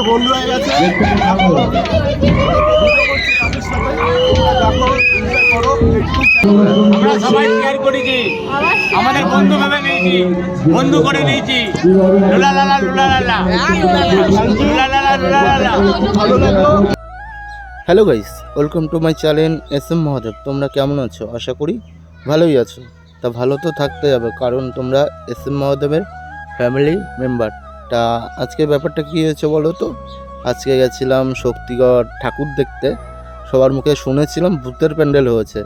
আমার বন্ধু হয়ে গেছে। আমরা সবাই শেয়ার করেছি আমাদের বন্ধু ভাবে নিয়েছি বন্ধু করে নিয়েছি লুলা লালা লুলা লালা লুলা লালা লুলা লালা ভালো লাগল hello guys welcome to my channel S M Mahadev তোমরা কেমন আছো? আশা করি ভালোই আছো। তা ভালো তো থাকতে হবে কারণ তোমরা এস এম মহাদেবের ফ্যামিলি মেম্বার তা আজকে ব্যাপারটা কী হয়েছে বলো তো? আজকে গেছিলাম শক্তিগড় ঠাকুর দেখতে। সবার মুখে শুনেছিলাম ভূতের প্যান্ডেল হয়েছে।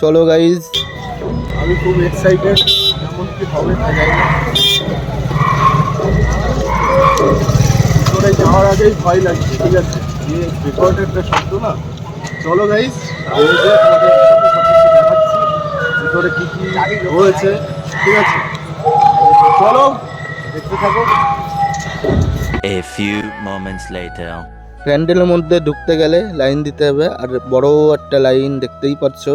চলো গাইজ আমি খুব এক্সাইটেড কি হবে না জানি না। যাওয়ার আগেই ভয় লাগছে, ঠিক আছে? যে রেকর্ডেরটা শব্দ না? চলো দেখাচ্ছি, ভিতরে কি কি হয়েছে, ঠিক আছে? চলো, দেখতে থাকো। A few moments later. প্যান্ডেলের মধ্যে ঢুকতে গেলে লাইন দিতে হবে। আর বড় একটা লাইন দেখতেই পাচ্ছ।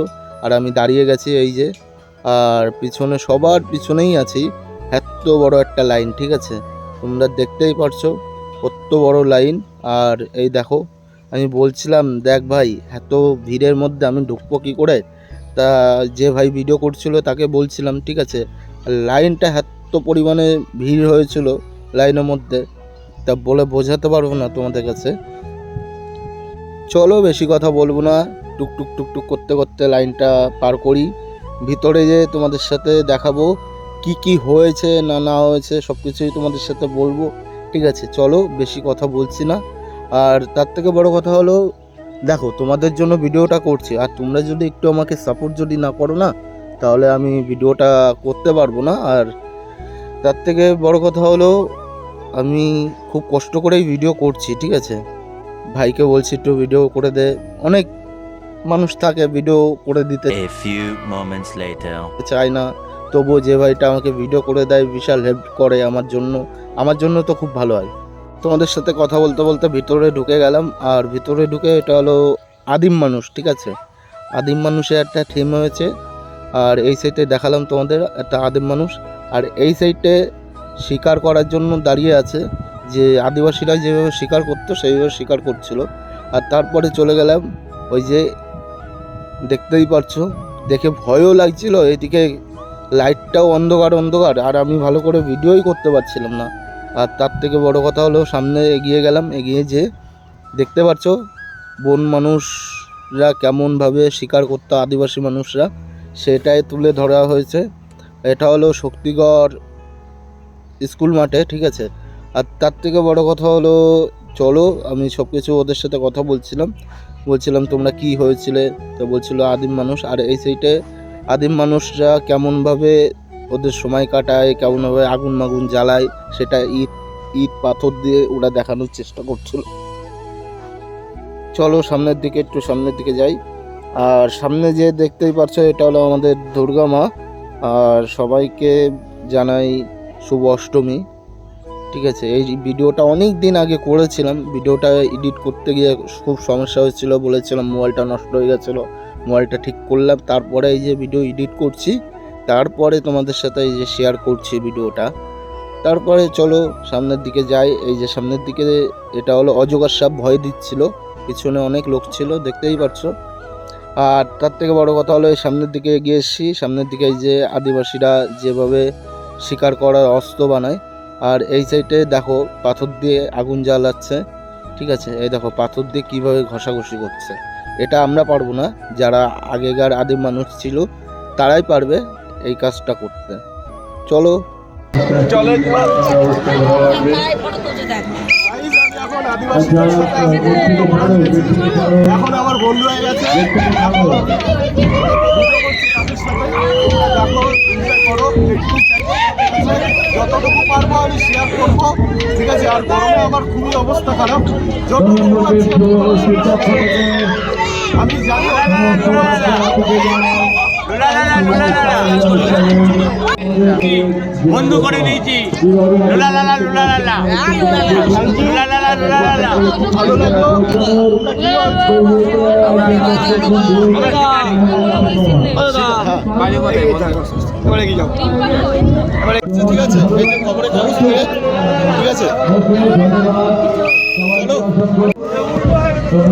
আর আমি দাঁড়িয়ে গেছি এই যে। আর পিছনে সবার পিছনেই আছি। এত বড় একটা লাইন, ঠিক আছে? তোমরা দেখতেই পারছ কত বড় লাইন। আর এই দেখো, আমি বলছিলাম, দেখ ভাই, এত ভিড়ের মধ্যে আমি ঢুকবো কী করে? তা যে ভাই ভিডিও করছিল তাকে বলছিলাম, ঠিক আছে, লাইনটা এত পরিমাণে ভিড় হয়েছিল লাইনের মধ্যে তা বলে বোঝাতে পারব না তোমাদের কাছে। চলো বেশি কথা বলব না টুকটুক টুকটুক করতে করতে লাইনটা পার করি। ভিতরে যে তোমাদের সাথে দেখাবো, কি কি হয়েছে, না না হয়েছে সব কিছুই তোমাদের সাথে বলব। ঠিক আছে, চলো বেশি কথা বলছি না। আর তার থেকে বড় কথা হলো, দেখো তোমাদের জন্য ভিডিওটা করছি, আর তোমরা যদি একটু আমাকে সাপোর্ট যদি না করো না, তাহলে আমি ভিডিওটা করতে পারব না। আর তার থেকে বড় কথা হলো আমি খুব কষ্ট করেই ভিডিও করছি ঠিক আছে? ভাইকে বলছি একটু ভিডিও করে দে। অনেক মানুষ থাকে ভিডিও করে দিতে। চায় না। তবুও যে ভাইটা আমাকে ভিডিও করে দেয় বিশাল হেল্প করে আমার জন্য। আমার জন্য তো খুব ভালো হয়। তোমাদের সাথে কথা বলতে বলতে ভিতরে ঢুকে গেলাম। আর ভিতরে ঢুকে এটা হলো আদিম মানুষ ঠিক আছে? আদিম মানুষের একটা থিম হয়েছে। আর এই সাইডে দেখালাম তোমাদের একটা আদিম মানুষ। আর এই সাইডে শিকার করার জন্য দাঁড়িয়ে আছে যে আদিবাসীরা যেভাবে শিকার করতো, সেইভাবে শিকার করছিল। আর তারপরে চলে গেলাম ওই যে দেখতেই পারছ, দেখে ভয়ও লাগছিল, এদিকে লাইটটাও অন্ধকার অন্ধকার, আর আমি ভালো করে ভিডিওই করতে পারছিলাম না। আর তার থেকে বড় কথা হলো, সামনে এগিয়ে গেলাম, এগিয়ে যে দেখতে পাচ্ছ বন মানুষরা কেমনভাবে শিকার করতো আদিবাসী মানুষরা, সেটাই তুলে ধরা হয়েছে। এটা হলো শক্তিগড় স্কুল মাঠে, ঠিক আছে? আর তার থেকে বড় কথা হলো, চলো, আমি সব কিছু ওদের সাথে কথা বলছিলাম। বলছিলাম, তোমরা কি হয়েছিলে? তো বলছিল, আদিম মানুষ। আর এই সাইডে আদিম মানুষরা কেমনভাবে ওদের সময় কাটায়, কেমনভাবে আগুন মাগুন জ্বালায়, সেটা ইট ইট, পাথর দিয়ে ওরা দেখানোর চেষ্টা করছিল। চলো, সামনের দিকে, একটু সামনের দিকে যাই। আর সামনে যে দেখতেই পারছ, এটা হলো আমাদের দুর্গা মা। আর সবাইকে জানাই শুভ অষ্টমী। ঠিক আছে, এই ভিডিওটা অনেক দিন আগে করেছিলাম। ভিডিওটা এডিট করতে গিয়ে খুব সমস্যা হয়েছিল, বলেছিলাম মোবাইলটা নষ্ট হয়ে গেছিল, মোবাইলটা ঠিক করলাম। তারপরে এই যে ভিডিও এডিট করছি, তারপরে তোমাদের সাথে এই যে শেয়ার করছি ভিডিওটা। তারপরে চলো সামনের দিকে যাই। এই যে সামনের দিকে এটা হলো অজগর সাপ ভয় দিচ্ছিল, পিছনে অনেক লোক ছিল, দেখতেই পারছ। আর তার থেকে বড় কথা হলো সামনের দিকে এগিয়ে এসেছি। সামনের দিকে এই যে আদিবাসীরা যেভাবে শিকার করার অস্ত্র বানায়। আর এই সাইডে দেখো পাথর দিয়ে আগুন জ্বালাচ্ছে ঠিক আছে? এই দেখো পাথর দিয়ে কীভাবে ঘষাঘষি করছে। এটা আমরা পারব না যারা আগেকার আদিম মানুষ ছিল তারাই পারবে এই কাজটা করতে। চলো। চলে। আছি। এখন আমার বন্ধু হয়ে গেছে ভিডিও করছি তাদের সাথে। দেখো enjoy করো একটু চাই যতটুকু পারব আমি শেয়ার করব। ঠিক আছে, আর গরমে আমার খুবই অবস্থা খারাপ। যতটুকু আমি জানি বন্ধু করে নিয়েছি। লুলা লালা লুলা লালা লুলা লালা লুলা লালা ভালো লাগল? ঠিক আছে। ঠিক আছে।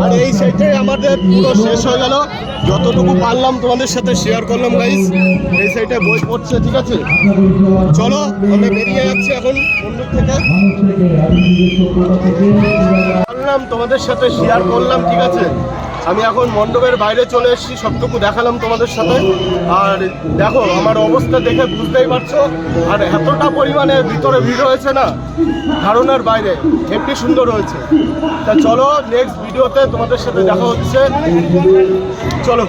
আর এই সাইডটাই আমাদের পুরো শেষ হয়ে গেল। যতটুকু পারলাম তোমাদের সাথে শেয়ার করলাম গাইস এই সাইডে বই পড়ছে ঠিক আছে? চলো আমরা বেরিয়ে যাচ্ছি এখন মন্দির থেকে। পারলাম তোমাদের সাথে শেয়ার করলাম ঠিক আছে? আমি এখন মণ্ডপের বাইরে চলে এসেছি, সবটুকু দেখালাম তোমাদের সাথে। আর দেখো, আমার অবস্থা দেখে বুঝতেই পারছ, আর এতটা পরিমাণে ভিতরে ভিড় হয়েছে না, ধারণার বাইরে একটি সুন্দর হয়েছে। তা চলো নেক্সট ভিডিওতে তোমাদের সাথে দেখা হচ্ছে। চলো।